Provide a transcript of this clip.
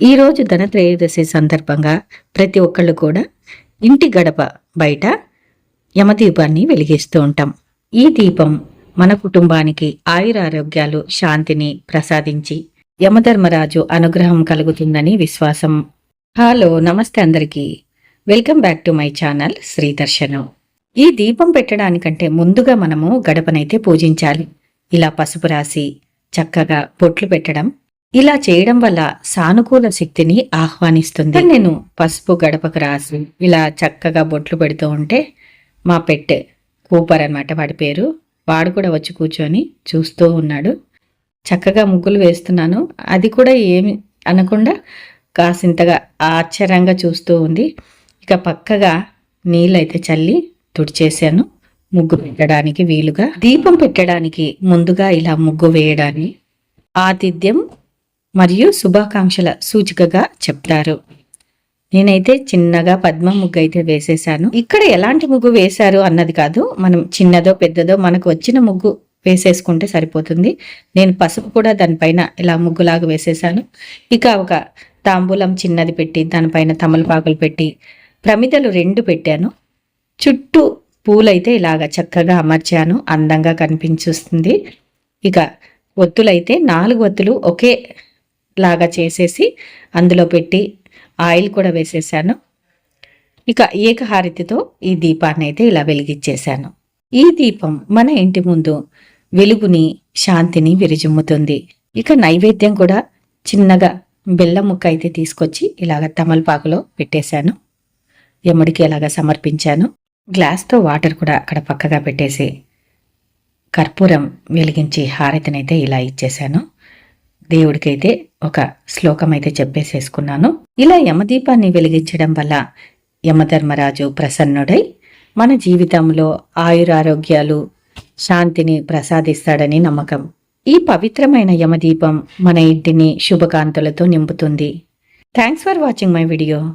ఈరోజు ధనత్రయోదశి సందర్భంగా ప్రతి ఒక్కళ్ళు కూడా ఇంటి గడప బయట యమదీపాన్ని వెలిగిస్తూ ఉంటాం. ఈ దీపం మన కుటుంబానికి ఆయురారోగ్యాలు శాంతిని ప్రసాదించి యమధర్మరాజు అనుగ్రహం కలుగుతుందని విశ్వాసం. హలో నమస్తే అందరికీ. Welcome back to my channel Sri Darshanam. ఈ దీపం పెట్టడానికంటే ముందుగా మనము గడపనైతే పూజించాలి. ఇలా పసుపు రాసి చక్కగా బొట్లు పెట్టడం ఇలా చేయడం వల్ల సానుకూల శక్తిని ఆహ్వానిస్తుంది. నేను పసుపు గడపకు రాసి ఇలా చక్కగా బొట్లు పెడుతూ ఉంటే మా పెట్టె కూపర్ అన్నమాట వాడి పేరు. వాడు కూడా వచ్చి కూర్చొని చూస్తూ ఉన్నాడు. చక్కగా ముగ్గులు వేస్తున్నాను. అది కూడా ఏమి అనకుండా కాసింతగా ఆశ్చర్యంగా చూస్తూ ఉంది. ఇక పక్కగా నీళ్ళైతే చల్లి తుడిచేశాను. ముగ్గు పెట్టడానికి వీలుగా. దీపం పెట్టడానికి ముందుగా ఇలా ముగ్గు వేయడాన్ని ఆతిథ్యం మరియు శుభాకాంక్షల సూచికగా చెప్తారు. నేనైతే చిన్నగా పద్మ ముగ్గు అయితే వేసేసాను. ఇక్కడ ఎలాంటి ముగ్గు వేశారు అన్నది కాదు. మనం చిన్నదో పెద్దదో మనకు వచ్చిన ముగ్గు వేసేసుకుంటే సరిపోతుంది. నేను పసుపు కూడా దానిపైన ఇలా ముగ్గులాగా వేసేసాను. ఇక ఒక తాంబూలం చిన్నది పెట్టి దానిపైన తమలపాకులు పెట్టి ప్రమిదలు రెండు పెట్టాను. చుట్టూ పూలైతే ఇలాగ చక్కగా అమర్చాను. అందంగా కనిపించుస్తుంది. ఇక ఒత్తులైతే నాలుగు ఒత్తులు ఒకే లాగా చేసేసి అందులో పెట్టి ఆయిల్ కూడా వేసేసాను. ఇక ఏకహారతితో ఈ దీపాన్ని అయితే ఇలా వెలిగించేశాను. ఈ దీపం మన ఇంటి ముందు వెలుగుని శాంతిని విరిజిమ్ముతుంది. ఇక నైవేద్యం కూడా చిన్నగా బెల్లం ముక్క అయితే తీసుకొచ్చి ఇలాగ తమలపాకులో పెట్టేశాను. యముడికి ఇలాగ సమర్పించాను. గ్లాస్తో వాటర్ కూడా అక్కడ పక్కగా పెట్టేసి కర్పూరం వెలిగించి హారతినైతే ఇలా ఇచ్చేశాను. దేవుడికైతే ఒక శ్లోకం అయితే చెప్పేసేసుకున్నాను. ఇలా యమదీపాన్ని వెలిగించడం వల్ల యమధర్మరాజు ప్రసన్నుడై మన జీవితంలో ఆయురారోగ్యాలు శాంతిని ప్రసాదిస్తాడని నమ్మకం. ఈ పవిత్రమైన యమదీపం మన ఇంటిని శుభకాంతులతో నింపుతుంది. Thanks for watching my video